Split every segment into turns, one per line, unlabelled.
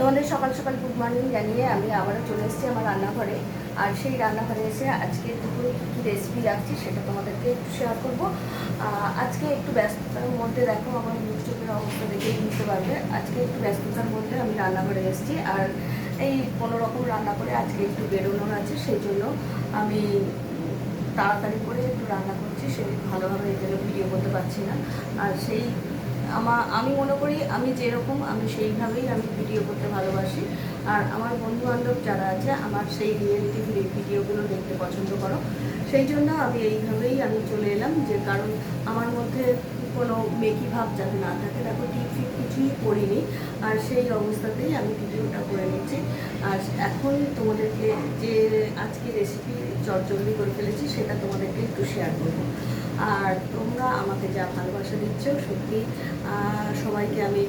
তোমাদের সকাল সকাল গুড মর্নিং জানিয়ে আমি আবারও চলে এসেছি আমার রান্নাঘরে। আর সেই রান্নাঘরে এসে আজকে দুপুরে কী কী রেসিপি রাখছি সেটা তোমাদেরকে একটু শেয়ার করব। আজকে একটু ব্যস্ততার মধ্যে দেখো আমার চোখের অবস্থা দেখেই বুঝতে পারবে। আজকে একটু ব্যস্ততার মধ্যে আমি রান্নাঘরে এসেছি আর এই রকম রান্না করে আজকে একটু বেরোনোর আছে, সেই জন্য আমি তাড়াতাড়ি করে একটু রান্না করছি সেই ভালোভাবে এই জন্য ভিডিও করতে পারছি না। আর সেই আমার, আমি মনে করি আমি যেরকম, আমি সেইভাবেই আমি ভিডিও করতে ভালোবাসি। আর আমার বন্ধু বান্ধব যারা আছে, আমার সেই রিয়েলিটি ভিডিওগুলো দেখতে পছন্দ করো। সেই জন্য আমি এইভাবেই আমি চলে এলাম যে কারণ আমার মধ্যে কোনো মেকি ভাব যাতে না থাকে, দেখো ফিপ কিছুই করিনি। আর সেই অবস্থাতেই আমি ভিডিওটা করে নিচ্ছি। আর এখন তোমাদেরকে যে আজকে রেসিপি চটজলদি করে ফেলেছি, সেটা তোমাদেরকে একটু শেয়ার করব। আর তোমরা আমাকে যা ভালোবাসা দিচ্ছ। সত্যি সবাইকে আমি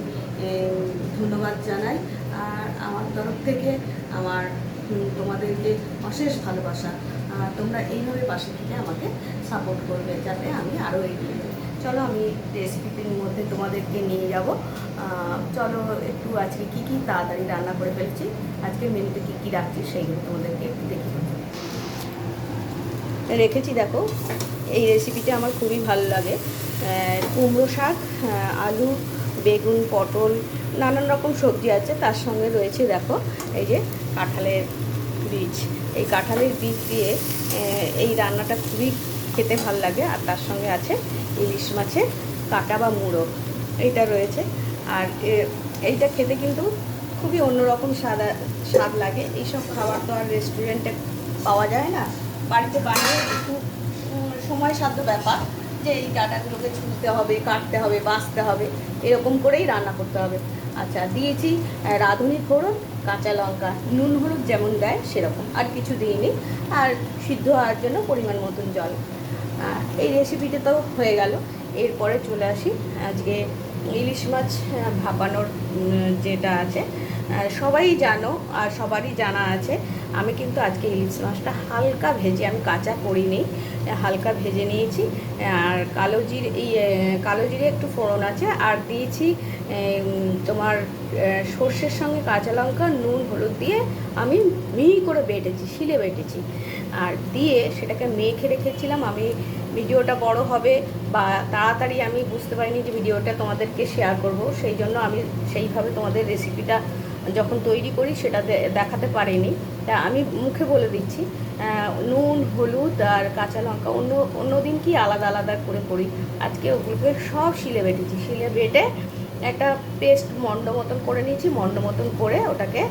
ধন্যবাদ জানাই। আর আমার তরফ থেকে আমার তোমাদেরকে অশেষ ভালোবাসা। তোমরা এইভাবে পাশে থেকে আমাকে সাপোর্ট করবে যাতে আমি আরও এগিয়ে চলো, আমি রেসিপিটির মধ্যে তোমাদেরকে নিয়ে যাব। চলো, একটু আজকে কী কী তাড়াতাড়ি রান্না করে ফেলছি, আজকে মেনুতে কী কী রাখছি সেইগুলো তোমাদেরকে একটু দেখি। রেখেছি, দেখো। এই রেসিপিটা আমার খুবই ভালো লাগে। কুমড়ো শাক আলু, বেগুন, পটল, নানান রকম সবজি আছে, তার সঙ্গে রয়েছে দেখো, এই যে কাঁঠালের বীজ। এই কাঁঠালের বীজ দিয়ে এই রান্নাটা খুবই খেতে ভালো লাগে, আর তার সঙ্গে আছে ইলিশ মাছের কাঁটা বা মুড়ো, এইটা রয়েছে। আর এইটা খেতে কিন্তু খুবই অন্যরকম স্বাদ স্বাদ লাগে। এইসব খাবার তো আর রেস্টুরেন্টে পাওয়া যায় না। বাড়িতে বানিয়ে একটু সময় সাধ্য ব্যাপার। যে এই ডাটাগুলোকে ছুলতে হবে, কাটতে হবে, বাঁচতে হবে, এরকম করেই রান্না করতে হবে। আচ্ছা দিয়েছি রাঁধুনি ফোড়ন, কাঁচা লঙ্কা, নুন হলুদ যেমন দেয় সেরকম, আর কিছু দিইনি। আর সিদ্ধ হওয়ার জন্য পরিমাণ মতন জল। এই রেসিপিটা তো হয়ে গেল। এরপরে চলে আসি আজকে ইলিশ মাছ ভাপানোর যেটা আছে সবাই জানো আর সবারই জানা আছে, আমি কিন্তু আজকে ইলিশ মাছটা হালকা ভেজে, আমি কাঁচা করিনি, হালকা ভেজে নিয়েছি, আর কালো জিরে, এই কালো জিরে একটু ফোড়ন আছে, আর দিয়েছি তোমার সর্ষের সঙ্গে কাঁচা লঙ্কা, নুন, হলুদ দিয়ে আমি মিহি করে বেটেছি, শিলে বেটেছি। আর দিয়ে সেটাকে মেখে রেখেছিলাম। আমি ভিডিওটা বড় হবে বা তাড়াতাড়ি আমি বুঝতে পারিনি যে ভিডিওটা তোমাদেরকে শেয়ার করব। সেই জন্য আমি সেইভাবে তোমাদের রেসিপিটা যখন তৈরি করি সেটা দেখাতে পারিনি। তা আমি মুখে বলে দিচ্ছি নুন, হলুদ আর কাঁচা লঙ্কা অন্য অন্য দিন কি আলাদা আলাদা করে করি। আজকে ওগুলোকে সব শিলে বেটেছি। শিলে বেটে একটা পেস্ট মন্ড মতন করে নিয়েছি, মন্ড মতন করে ওটাকে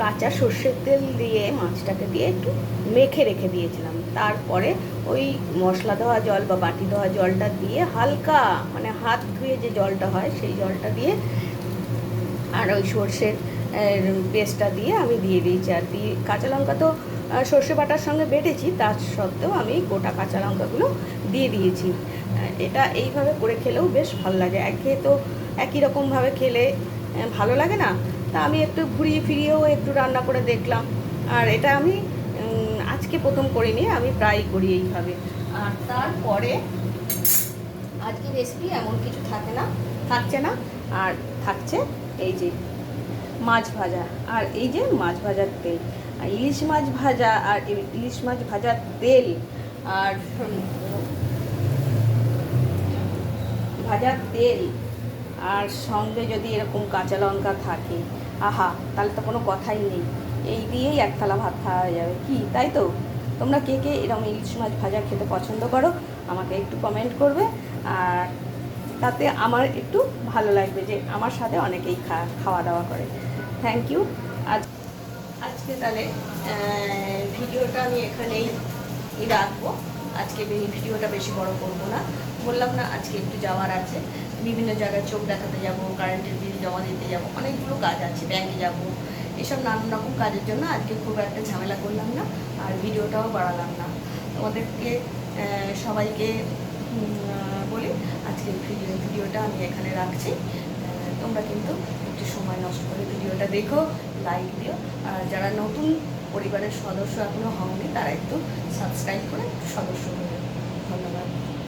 কাঁচা সর্ষের তেল দিয়ে, মাছটাকে দিয়ে একটু মেখে রেখে দিয়েছিলাম। তারপরে ওই মশলা দেওয়া জল বা বাটি দেওয়া জলটা দিয়ে হালকা মানে হাত ধুয়ে যে জলটা হয়, সেই জলটা দিয়ে আর ওই সর্ষের পেস্টটা দিয়ে আমি দিয়ে দিয়েছি আর দিয়ে কাঁচা লঙ্কা তো সর্ষে বাটার সঙ্গে বেটেছি, তার সত্ত্বেও আমি গোটা কাঁচা লঙ্কাগুলো দিয়ে দিয়েছি। এটা এইভাবে করে খেলেও বেশ ভালো লাগে। একে তো একই রকমভাবে খেলে ভালো লাগে না? তা আমি একটু ঘুরিয়ে ফিরিয়েও একটু রান্না করে দেখলাম। আর এটা আমি আজকে প্রথম করিনি, আমি প্রায় করি এইভাবে। আর তারপরে আজকে রেসিপি এমন কিছু থাকে না, থাকছে না, আর থাকছে এই যে মাছ ভাজা, আর এই যে মাছ ভাজার তেল। ইলিশ মাছ ভাজা, আর ইলিশ মাছ ভাজার তেল, আর ভাজার তেল। আর সঙ্গে যদি এরকম কাঁচা লঙ্কা থাকে, আহা, তাহলে তো কোনো কথাই নেই। এই দিয়েই এক থালা ভাত খাওয়া যাবে। কি, তাই তো? তোমরা কে কে এরকম ইলিশ মাছ ভাজা খেতে পছন্দ করো, আমাকে একটু কমেন্ট করবে। আর তাতে আমার একটু ভালো লাগবে যে আমার সাথে অনেকেই খাওয়া দাওয়া করে। থ্যাংক ইউ আজ, আজকে তাহলে ভিডিওটা আমি এখানেই রাখব। আজকে ভিডিওটা বেশি বড় করব না। বললাম না, আজকে একটু যাওয়ার আছে। বিভিন্ন জায়গায় চোখ দেখাতে যাব কারেন্টের বিল জমা দিতে যাব, অনেকগুলো কাজ আছে ব্যাংকে যাব। এসব নানান রকম কাজের জন্য আজকে খুব একটা ঝামেলা করলাম না, আর ভিডিওটাও বাড়ালাম না। তোমাদেরকে সবাইকে বলি আজকে ভিডিও, ভিডিওটা আমি এখানে রাখছি। তোমরা কিন্তু একটু সময় নষ্ট করে ভিডিওটা দেখো লাইক দিও। আর যারা নতুন পরিবারের সদস্য এখনও হওনি, তারা একটু সাবস্ক্রাইব করে সদস্য হয়ে